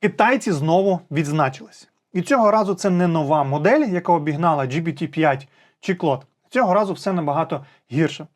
Китайці знову відзначились. І цього разу це не нова модель, яка обігнала GPT-5 чи Claude. Цього разу все набагато гірше.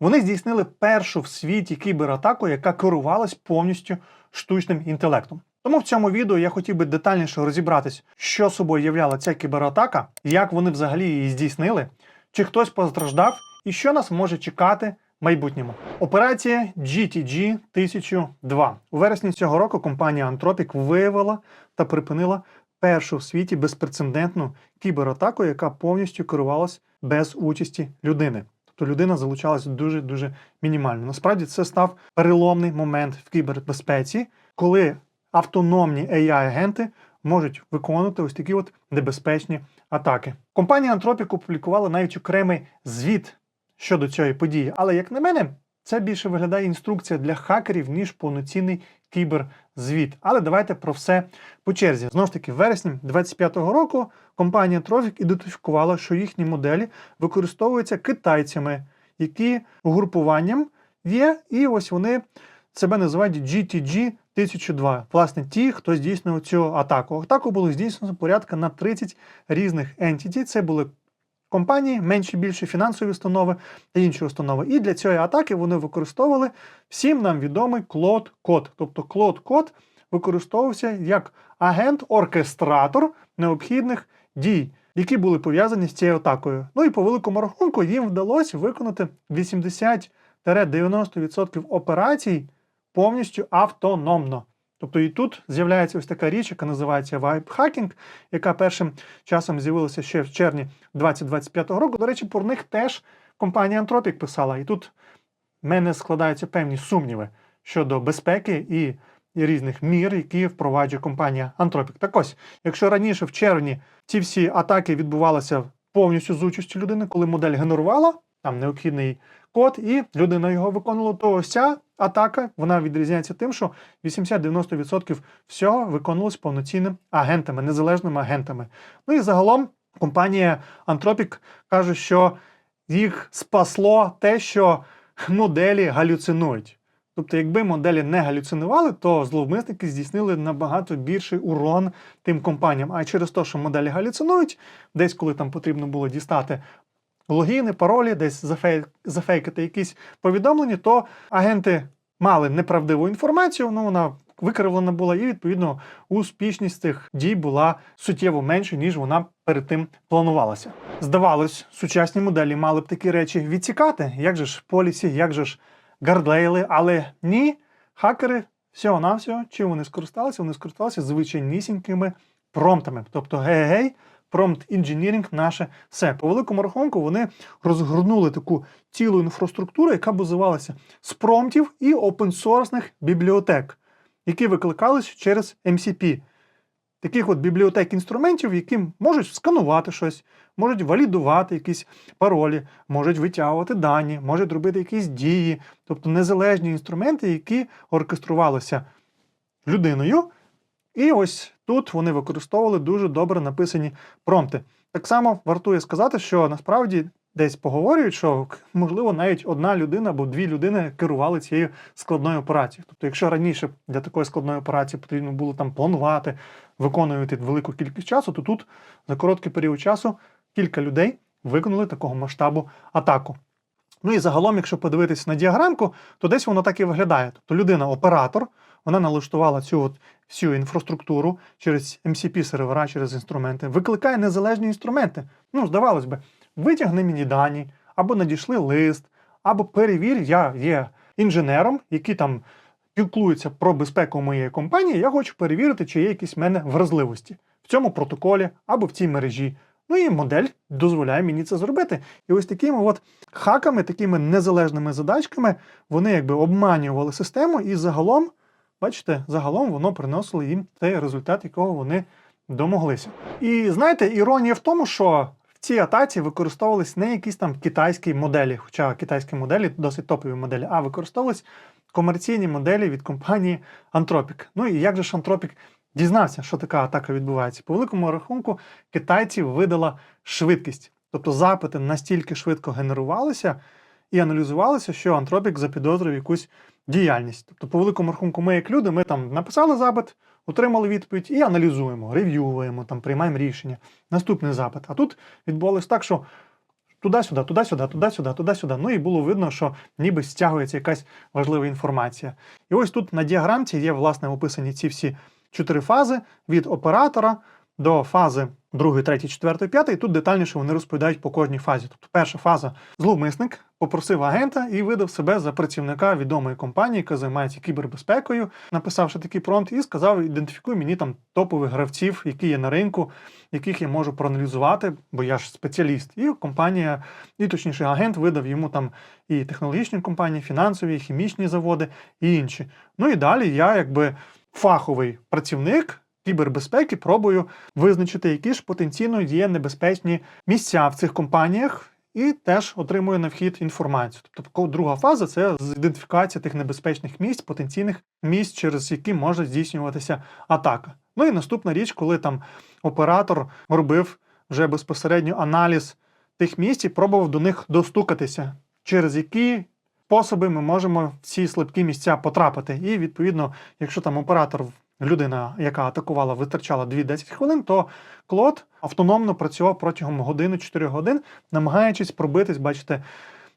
Вони здійснили першу в світі кібератаку, яка керувалась повністю штучним інтелектом. Тому в цьому відео я хотів би детальніше розібратись, що собою являла ця кібератака, як вони взагалі її здійснили, чи хтось постраждав і що нас може чекати майбутньому. Операція GTG 1002. У вересні цього року компанія Anthropic виявила та припинила першу в світі безпрецедентну кібератаку, яка повністю керувалась без участі людини. Тобто людина залучалася дуже дуже мінімально. Насправді це став переломний момент в кібербезпеці, коли автономні AI-агенти можуть виконувати ось такі от небезпечні атаки. Компанія Anthropic опублікувала навіть окремий звіт щодо цієї події, але як на мене, це більше виглядає інструкція для хакерів, ніж повноцінний кіберзвіт. Але давайте про все по черзі. Знову ж таки, в вересні 2025 року компанія Trophic ідентифікувала, що їхні моделі використовуються китайцями, які угрупуванням є, і ось вони себе називають GTG 1002. Власне, ті, хто здійснив цю атаку. Атаку було здійснено порядка на 30 різних entity. Це були компанії, менші більші фінансові установи та інші установи. І для цієї атаки вони використовували всім нам відомий Claude код. Тобто Claude код використовувався як агент-оркестратор необхідних дій, які були пов'язані з цією атакою. Ну і по великому рахунку їм вдалося виконати 80-90% операцій повністю автономно. Тобто і тут з'являється ось така річ, яка називається вайп-хакінг, яка першим часом з'явилася ще в червні 2025 року. До речі, про них теж компанія Anthropic писала. І тут в мене складаються певні сумніви щодо безпеки і і різних мір, які впроваджує компанія Anthropic. Так ось, якщо раніше в червні ці всі атаки відбувалися повністю з участю людини, коли модель генерувала там необхідний код, і людина його виконувала, то ось ця атака вона відрізняється тим, що 80-90% всього виконувалось повноцінними агентами, незалежними агентами. Ну і загалом компанія Anthropic каже, що їх спасло те, що моделі галюцинують. Тобто, якби моделі не галюцинували, то зловмисники здійснили набагато більший урон тим компаніям. А через те, що моделі галюцинують, десь коли там потрібно було дістати логіни, паролі, десь зафей... зафейкати якісь повідомлення, то агенти мали неправдиву інформацію, ну вона викривлена була, і відповідно успішність цих дій була суттєво менша, ніж вона перед тим планувалася. Здавалось, сучасні моделі мали б такі речі відсікати, як же ж полісі, як же ж гардлейли, але ні, хакери всього-навсього, чим вони скористалися, вони скористалися звичайнісінькими промптами. Тобто гей-гей, промпт інженірінг наше все. По великому рахунку вони розгорнули таку цілу інфраструктуру, яка базувалася з промптів і опенсорсних бібліотек, які викликались через MCP. Таких от бібліотек інструментів, які можуть сканувати щось, можуть валідувати якісь паролі, можуть витягувати дані, можуть робити якісь дії, тобто незалежні інструменти, які оркеструвалися людиною. І ось тут вони використовували дуже добре написані промпти. Так само вартує сказати, що насправді десь поговорюють, що можливо навіть одна людина або дві людини керували цією складною операцією. Тобто, якщо раніше для такої складної операції потрібно було там планувати, виконувати велику кількість часу, то тут за короткий період часу кілька людей виконали такого масштабу атаку. Ну і загалом, якщо подивитися на діаграмку, то десь воно так і виглядає. Тобто людина оператор, вона налаштувала цю от всю інфраструктуру через MCP сервера, через інструменти, викликає незалежні інструменти. Ну, здавалось би, витягни мені дані, або надійшли лист, або перевір, я є інженером, який там піклується про безпеку моєї компанії, я хочу перевірити, чи є якісь в мене вразливості в цьому протоколі або в цій мережі. Ну і модель дозволяє мені це зробити. І ось такими от хаками, такими незалежними задачками, вони якби обманювали систему, і загалом, бачите, загалом воно приносило їм той результат, якого вони домоглися. І знаєте, іронія в тому, що в цій атаці використовувались не якісь там китайські моделі, хоча китайські моделі досить топові моделі, а використовувались комерційні моделі від компанії Anthropic. Ну і як же ж Anthropic дізнався, що така атака відбувається? По великому рахунку китайців видала швидкість. Тобто запити настільки швидко генерувалися і аналізувалися, що Anthropic запідозрив якусь діяльність. Тобто, по великому рахунку, ми, як люди, ми там написали запит, отримали відповідь і аналізуємо, рев'юємо, там, приймаємо рішення. Наступний запит. А тут відбувалось так, що туди-сюди, туди-сюди, туди-сюди, туди-сюди. Ну і було видно, що ніби стягується якась важлива інформація. І ось тут на діаграмці є, власне, описані ці всі чотири фази від оператора до фази 2, 3, 4, 5, і тут детальніше вони розповідають по кожній фазі. Тобто перша фаза зловмисник попросив агента і видав себе за працівника відомої компанії, яка займається кібербезпекою, написавши такий промпт, і сказав: ідентифікуй мені там топових гравців, які є на ринку, яких я можу проаналізувати, бо я ж спеціаліст. І компанія, і точніше, агент видав йому там і технологічні компанії, фінансові, і хімічні заводи, і інші. Ну і далі я, якби фаховий працівник кібербезпеки, пробую визначити, які ж потенційно є небезпечні місця в цих компаніях. І теж отримує на вхід інформацію. Тобто друга фаза це ідентифікація тих небезпечних місць, потенційних місць, через які може здійснюватися атака. Ну і наступна річ, коли там оператор робив вже безпосередньо аналіз тих місць і пробував до них достукатися, через які способи ми можемо в ці слабкі місця потрапити. І відповідно, якщо там оператор людина, яка атакувала, витрачала 2-10 хвилин, то Клод автономно працював протягом години 4 годин, намагаючись пробитись, бачите,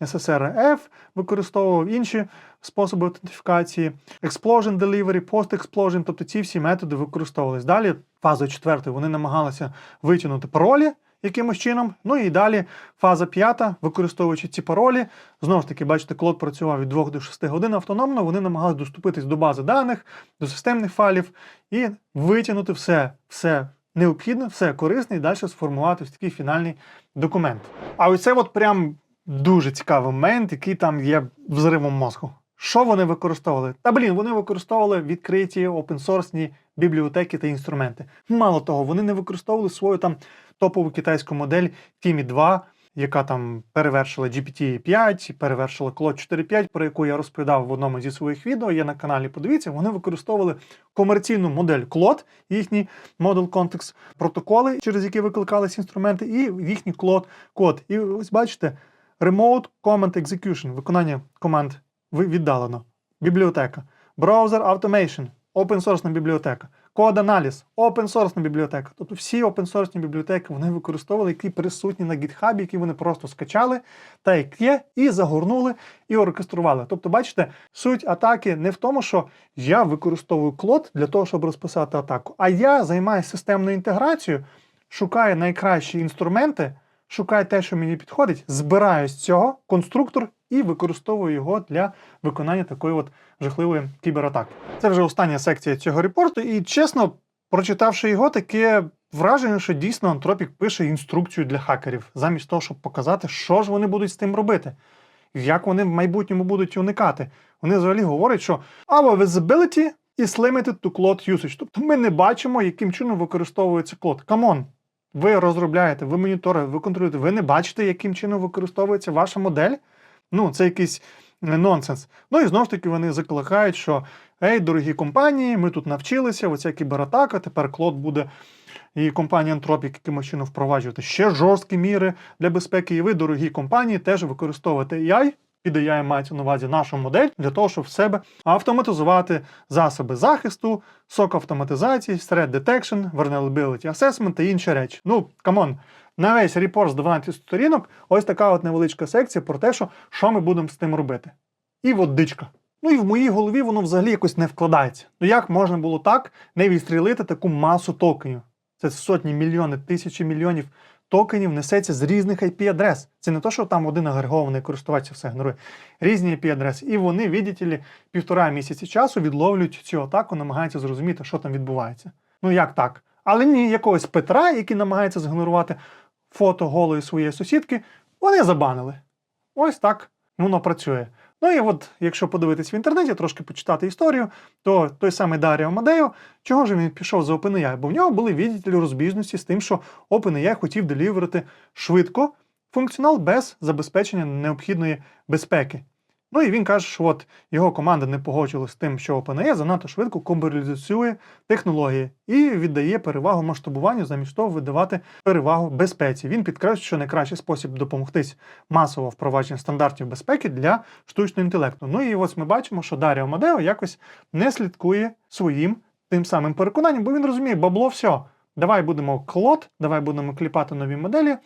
SSRF використовував інші способи аутентифікації, Explosion Delivery, Post-Explosion, тобто ці всі методи використовувались. Далі, фазою четвертою, вони намагалися витягнути паролі якимось чином. Ну і далі фаза п'ята, використовуючи ці паролі, знову ж таки, бачите, клод працював від 2 до 6 годин автономно, вони намагалися доступитись до бази даних, до системних файлів і витягнути все, все необхідне, все корисне і далі сформувати ось такий фінальний документ. А ось це от прям дуже цікавий момент, який там є взривом мозку. Що вони використовували? Та блін, вони використовували відкриті опенсорсні бібліотеки та інструменти. Мало того, вони не використовували свою там топову китайську модель Timi 2, яка там перевершила GPT-5, перевершила Claude 4.5, про яку я розповідав в одному зі своїх відео. Є на каналі. Подивіться, вони використовували комерційну модель Claude, їхні Model Context протоколи, через які викликались інструменти, і їхній Claude код. І ось бачите, Remote Command Execution, виконання команд віддалено, бібліотека, Browser Automation, open source бібліотека, код аналіз, open source бібліотека. Тобто всі open source бібліотеки вони використовували, які присутні на GitHub, які вони просто скачали, та як є, і загорнули, і оркестрували. Тобто, бачите, суть атаки не в тому, що я використовую клод для того, щоб розписати атаку, а я займаюся системною інтеграцією, шукаю найкращі інструменти. Шукаю те, що мені підходить, збираю з цього конструктор і використовую його для виконання такої от жахливої кібератаки. Це вже остання секція цього репорту, і чесно, прочитавши його, таке враження, що дійсно Антропік пише інструкцію для хакерів, замість того, щоб показати, що ж вони будуть з тим робити, як вони в майбутньому будуть уникати. Вони взагалі говорять, що our visibility is limited to cloud usage. Тобто ми не бачимо, яким чином використовується клод. Камон. Ви розробляєте, ви моніторите, ви контролюєте, ви не бачите, яким чином використовується ваша модель. Ну, це якийсь е, нонсенс. Ну і знову ж таки вони закликають, що ей, дорогі компанії, ми тут навчилися, оця кібератака, тепер клод буде і компанія Anthropic якимось чином впроваджувати ще жорсткі міри для безпеки. І ви, дорогі компанії, теж використовуєте AI, під мається на увазі нашу модель для того, щоб в себе автоматизувати засоби захисту, сок автоматизації, threat detection, vulnerability assessment та інші речі. Ну, камон, на весь репорт з 12 сторінок, ось така от невеличка секція про те, що, що ми будемо з тим робити. І водичка. Ну і в моїй голові воно взагалі якось не вкладається. Ну як можна було так не відстрілити таку масу токенів? Це сотні мільйони, тисячі мільйонів токенів несеться з різних IP-адрес. Це не то, що там один агрегований користувач все генерує. Різні IP-адреси. І вони, видите півтора місяці часу відловлюють цю атаку, намагаються зрозуміти, що там відбувається. Ну як так? Але ні, якогось Петра, який намагається згенерувати фото голої своєї сусідки, вони забанили. Ось так воно працює. Ну і от, якщо подивитись в інтернеті, трошки почитати історію, то той самий Даріо Мадео, чого ж він пішов за OpenAI? Бо в нього були відділі розбіжності з тим, що OpenAI хотів деліверити швидко функціонал без забезпечення необхідної безпеки. Ну і він каже, що от його команда не погоджувалася з тим, що OpenAI занадто швидко комерціалізує технології і віддає перевагу масштабуванню, замість того видавати перевагу безпеці. Він підкреслює, що найкращий спосіб допомогтись масово впровадження стандартів безпеки для штучного інтелекту. Ну і ось ми бачимо, що Даріо Мадео якось не слідкує своїм тим самим переконанням, бо він розуміє, бабло все. Давай будемо клот, давай будемо кліпати нові моделі,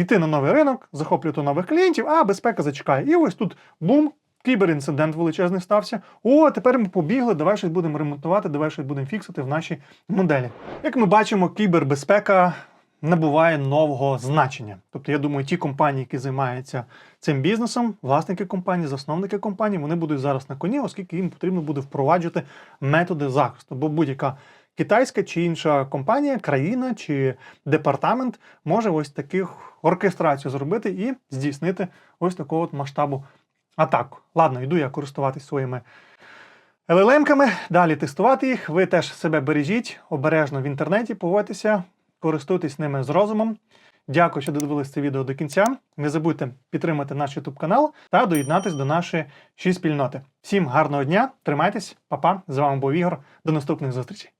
йти на новий ринок, захоплювати нових клієнтів, а безпека зачекає. І ось тут бум, кіберінцидент величезний стався. О, тепер ми побігли, давай щось будемо ремонтувати, давай щось будемо фіксити в нашій моделі. Як ми бачимо, кібербезпека набуває нового значення. Тобто, я думаю, ті компанії, які займаються цим бізнесом, власники компанії, засновники компанії, вони будуть зараз на коні, оскільки їм потрібно буде впроваджувати методи захисту. Бо будь-яка китайська чи інша компанія, країна чи департамент може ось таких оркестрацію зробити і здійснити ось такого от масштабу атаку. Ладно, йду я користуватись своїми LLM-ками, далі тестувати їх. Ви теж себе бережіть, обережно в інтернеті, поводьтеся, користуйтесь ними з розумом. Дякую, що додивились це відео до кінця. Не забудьте підтримати наш YouTube канал та доєднатись до нашої ші спільноти. Всім гарного дня, тримайтесь, па-па, З вами був Ігор. До наступних зустрічей.